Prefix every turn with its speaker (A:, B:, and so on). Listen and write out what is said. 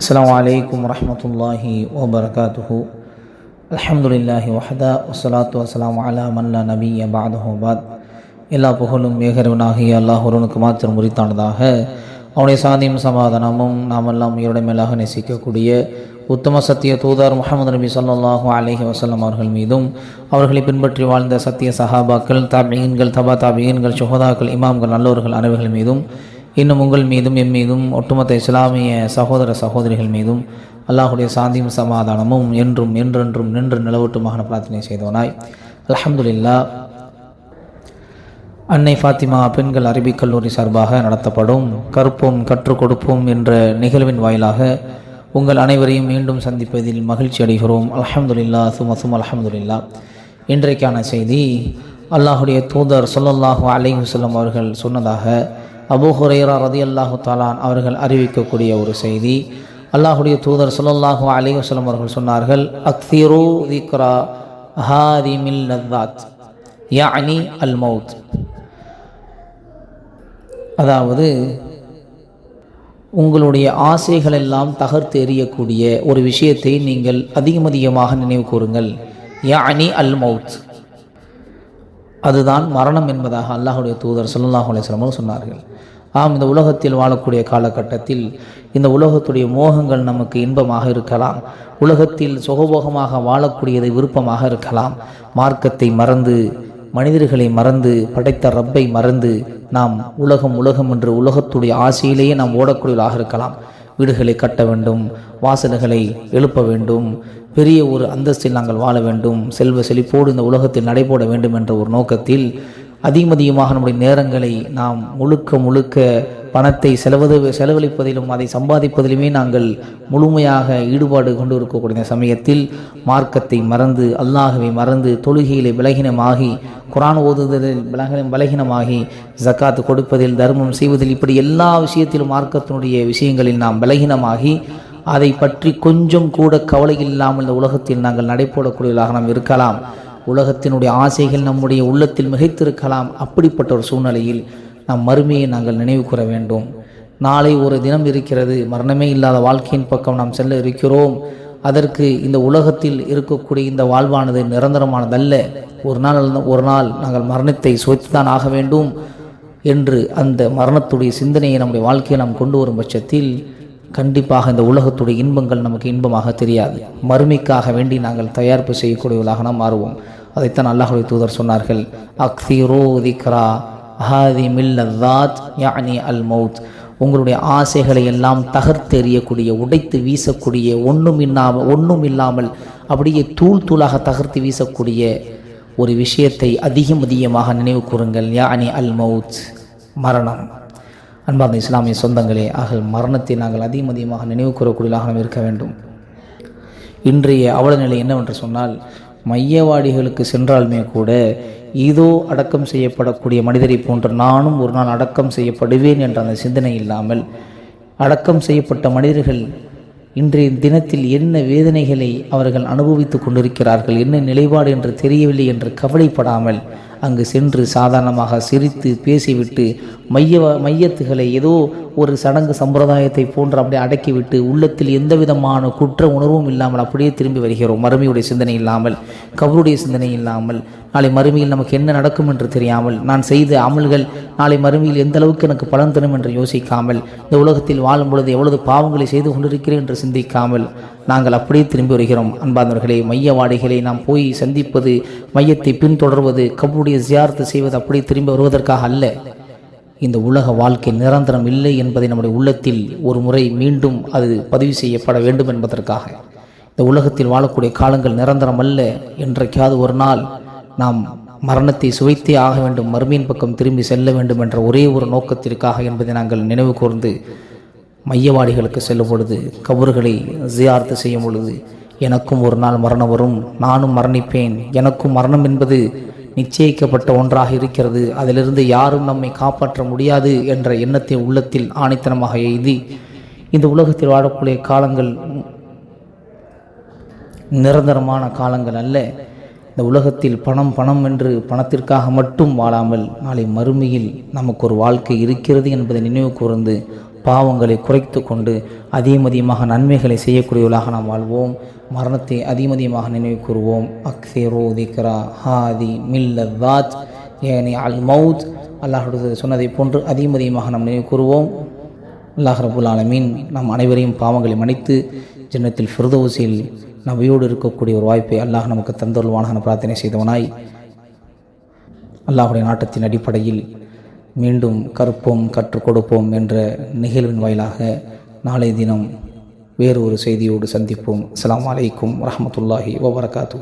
A: السلام عليكم ورحمة الله وبركاته الحمد لله وحده والصلاة والسلام على من لا نبي بعده بعد எல்லா புகழும் ஏகரவனாகிய அல்லாஹ் ஒருவனுக்கு மாத்திரம் உரித்தானதாக அவனுடைய சாந்தியும் சமாதானமும் நாமெல்லாம் உயிருடைய மேலாக நேசிக்கக்கூடிய உத்தம சத்திய தூதர் முகமது நபி ஸல்லல்லாஹு அலைஹி வஸல்லம் அவர்கள் மீதும் அவர்களை பின்பற்றி வாழ்ந்த சத்திய சஹாபாக்கள் தாபியன்கள் தபா தாபியன்கள் சுகதாக்கள் இமாம்கள் நல்லோர்கள் அனைவர்கள் மீதும் இன்னும் உங்கள் மீதும் எம் மீதும் ஒட்டுமொத்த இஸ்லாமிய சகோதர சகோதரிகள் மீதும் அல்லாஹுடைய சாந்தியும் சமாதானமும் என்றும் என்றென்றும் நின்று நிலவட்டுமாக பிரார்த்தனை செய்தவனாய். அலமதுல்லா அன்னை ஃபாத்திமா பெண்கள் அரபிக் கல்லூரி சார்பாக நடத்தப்படும் கற்போம் கற்றுக் கொடுப்போம் என்ற நிகழ்வின் வாயிலாக உங்கள் அனைவரையும் மீண்டும் சந்திப்பதில் மகிழ்ச்சி அடைகிறோம். அலமதுல்லா சுமசும் அலமதுல்லா இன்றைக்கான செய்தி அல்லாஹுடைய தூதர் சொல்லல்லாஹு அலைஹி அவர்கள் சொன்னதாக அபூ ஹுரைரா ரதி அல்லாஹு தாலான் அவர்கள் அறிவிக்கக்கூடிய ஒரு செய்தி. அல்லாஹுடைய தூதர் சொல்லல்லாஹு அலி வசலம் அவர்கள் சொன்னார்கள் அக்திரு திக்ரா ஹாதிமில் லத்தாத் யானி அல் மவுத் அதாவது உங்களுடைய ஆசைகள் எல்லாம் தகர்த்து எறியக்கூடிய ஒரு விஷயத்தை நீங்கள் அதிகம் அதிகமாக நினைவு கூறுங்கள். யானி அல் மவுத் அதுதான் மரணம் என்பதாக அல்லாஹுடைய தூதர் சல்லாஹ் அலைஹி சொன்னார்கள். ஆம் இந்த உலகத்தில் வாழக்கூடிய காலகட்டத்தில் இந்த உலகத்துடைய மோகங்கள் நமக்கு இன்பமாக இருக்கலாம். உலகத்தில் சுகபோகமாக வாழக்கூடியதை விருப்பமாக இருக்கலாம். மார்க்கத்தை மறந்து மனிதர்களை மறந்து படைத்த ரப்பை மறந்து நாம் உலகம் உலகம் என்று உலகத்துடைய ஆசையிலேயே நாம் ஓடக்கூடியவர்களாக இருக்கலாம். வீடுகளை கட்ட வேண்டும் வாசல்களை எழுப்ப வேண்டும் பெரிய ஒரு அந்தஸ்தில் நாங்கள் வாழ வேண்டும் செல்வ செழிப்போடு இந்த உலகத்தில் நடைபோட வேண்டும் என்ற ஒரு நோக்கத்தில் அதிகம் அதிகமாக நம்முடைய நேரங்களை நாம் முழுக்க முழுக்க பணத்தை செலவது செலவழிப்பதிலும் அதை சம்பாதிப்பதிலுமே நாங்கள் முழுமையாக ஈடுபாடு கொண்டு இருக்கக்கூடிய சமயத்தில் மார்க்கத்தை மறந்து அல்லாஹவை மறந்து தொழுகையிலே விலகினமாகி குரான் ஓதுதலில் விலகின பலகீனமாகி ஜக்காத்து கொடுப்பதில் தர்மம் செய்வதில் இப்படி எல்லா விஷயத்திலும் மார்க்கத்தினுடைய விஷயங்களில் நாம் பலகீனமாகி அதை பற்றி கொஞ்சம் கூட கவலை இல்லாமல் இந்த உலகத்தில் நாங்கள் நடைபோடக்கூடியவர்களாக நாம் இருக்கலாம். உலகத்தினுடைய ஆசைகள் நம்முடைய உள்ளத்தில் மிகைத்திருக்கலாம். அப்படிப்பட்ட ஒரு சூழ்நிலையில் நம் மறுமையை நாங்கள் நினைவு கூற வேண்டும். நாளை ஒரு தினம் இருக்கிறது. மரணமே இல்லாத வாழ்க்கையின் பக்கம் நாம் செல்ல இருக்கிறோம். அதற்கு இந்த உலகத்தில் இருக்கக்கூடிய இந்த வாழ்வானது நிரந்தரமானதல்ல. ஒரு நாள் ஒரு நாள் நாங்கள் மரணத்தை சுவைத்துதான் ஆக வேண்டும் என்று அந்த மரணத்துடைய சிந்தனையை நம்முடைய வாழ்க்கையை நாம் கொண்டு வரும் பட்சத்தில் கண்டிப்பாக இந்த உலகத்துடைய இன்பங்கள் நமக்கு இன்பமாக தெரியாது. மறுமைக்காக வேண்டி நாங்கள் தயாரிப்பு செய்யக்கூடியவர்களாக நாம் மாறுவோம். அதைத்தான் அல்லாஹுடைய தூதர் சொன்னார்கள். அக்திரோ திக்ரா ஹாதி மில்லதாத் யானி அல் மவுத் உங்களுடைய ஆசைகளை எல்லாம் தகர்த்தெறியக்கூடிய உடைத்து வீசக்கூடிய ஒன்றும் இல்லாமல் ஒன்றும் இல்லாமல் அப்படியே தூள் தூளாக தகர்த்து வீசக்கூடிய ஒரு விஷயத்தை அதிகம் அதிகமாக நினைவு கூறுங்கள். யானி அல் மவுத் மரணம். அன்பார்ந்த இஸ்லாமிய சொந்தங்களே ஆகல் மரணத்தை நாங்கள் அதிகம் அதிகமாக நினைவு கூறக்கூடியதாக நாம் இருக்க வேண்டும். இன்றைய அவல நிலை என்னவென்று சொன்னால் மையவாடிகளுக்கு சென்றாலுமே கூட இதோ அடக்கம் செய்யப்படக்கூடிய மனிதரை போன்று நானும் ஒரு நாள் அடக்கம் செய்யப்படுவேன் என்ற அந்த சிந்தனை இல்லாமல் அடக்கம் செய்யப்பட்ட மனிதர்கள் இன்றைய தினத்தில் என்ன வேதனைகளை அவர்கள் அனுபவித்து கொண்டிருக்கிறார்கள் என்ன நிலைப்பாடு என்று தெரியவில்லை என்று கவலைப்படாமல் அங்கு சென்று சாதாரணமாக சிரித்து பேசிவிட்டு மைய மையத்துகளை ஏதோ ஒரு சடங்கு சம்பிரதாயத்தை போன்று அப்படியே அடக்கிவிட்டு உள்ளத்தில் எந்த விதமான குற்ற உணர்வும் இல்லாமல் அப்படியே திரும்பி வருகிறோம். மறுமையுடைய சிந்தனை இல்லாமல் கவருடைய சிந்தனை இல்லாமல் நாளை மறுமையில் நமக்கு என்ன நடக்கும் என்று தெரியாமல் நான் செய்த அமல்கள் நாளை மறுமையில் எந்த அளவுக்கு எனக்கு பலன் தரும் என்று யோசிக்காமல் இந்த உலகத்தில் வாழும் பொழுது எவ்வளவு பாவங்களை செய்து கொண்டிருக்கிறேன் என்று சிந்திக்காமல் நாங்கள் அப்படியே திரும்பி வருகிறோம். அன்பார்ந்தவர்களே மையவாடிகளை நாம் போய் சந்திப்பது மையத்தை பின்தொடர்வது கபருடைய ஜியார்த்து செய்வது அப்படியே திரும்பி வருவதற்காக அல்ல. இந்த உலக வாழ்க்கை நிரந்தரம் இல்லை என்பதை நம்முடைய உள்ளத்தில் ஒரு முறை மீண்டும் அது பதிவு செய்யப்பட வேண்டும் என்பதற்காக. இந்த உலகத்தில் வாழக்கூடிய காலங்கள் நிரந்தரம் அல்ல. என்றைக்காவது ஒரு நாள் நாம் மரணத்தை சுவைத்தே ஆக வேண்டும் மறுமையின் பக்கம் திரும்பி செல்ல வேண்டும் என்ற ஒரே ஒரு நோக்கத்திற்காக என்பதை நாங்கள் நினைவு கூர்ந்து மையவாடிகளுக்கு செல்லும் பொழுது கபறுகளை ஜியார்த்து செய்யும் பொழுது எனக்கும் ஒரு நாள் மரணம் வரும் நானும் மரணிப்பேன் எனக்கும் மரணம் என்பது நிச்சயிக்கப்பட்ட ஒன்றாக இருக்கிறது. அதிலிருந்து யாரும் நம்மை காப்பாற்ற முடியாது என்ற எண்ணத்தை உள்ளத்தில் ஆணித்தனமாக எய்தி இந்த உலகத்தில் வாழக்கூடிய காலங்கள் நிரந்தரமான காலங்கள் அல்ல. இந்த உலகத்தில் பணம் பணம் என்று பணத்திற்காக மட்டும் வாழாமல் நாளை மறுமையில் நமக்கு ஒரு வாழ்க்கை இருக்கிறது என்பதை நினைவு கூர்ந்து பாவங்களை குறைத்து கொண்டு அதிகம் அதிகமாக நன்மைகளை செய்யக்கூடியவர்களாக நாம் வாழ்வோம். மரணத்தை அதிகமதியமாக நினைவு கூறுவோம். அக்ஸிரோ திக்ரா ஹாதி மில்லத் ஏனி அல் மவுத் அல்லாஹுடைய சொன்னதை போன்று அதிகம் அதிகமாக நாம் நினைவு கூறுவோம். அல்லாஹ் ரபுல் ஆலமீன் நம் அனைவரையும் பாவங்களை மன்னித்து ஜன்னத்தில் ஃபிர்தோஸில் நபியோடு இருக்கக்கூடிய ஒரு வாய்ப்பை அல்லாஹ் நமக்கு தந்தருள்வான பிரார்த்தனை செய்தவனாய். அல்லாஹுடைய நாட்டத்தின் அடிப்படையில் மீண்டும் கற்போம் கற்றுக் கொடுப்போம் என்ற நிகழ்வின் வாயிலாக நாளைய தினம் வேறு ஒரு செய்தியோடு சந்திப்போம். அஸ்ஸலாமு அலைக்கும் வரமத்துல்லாஹி வபரகாத்து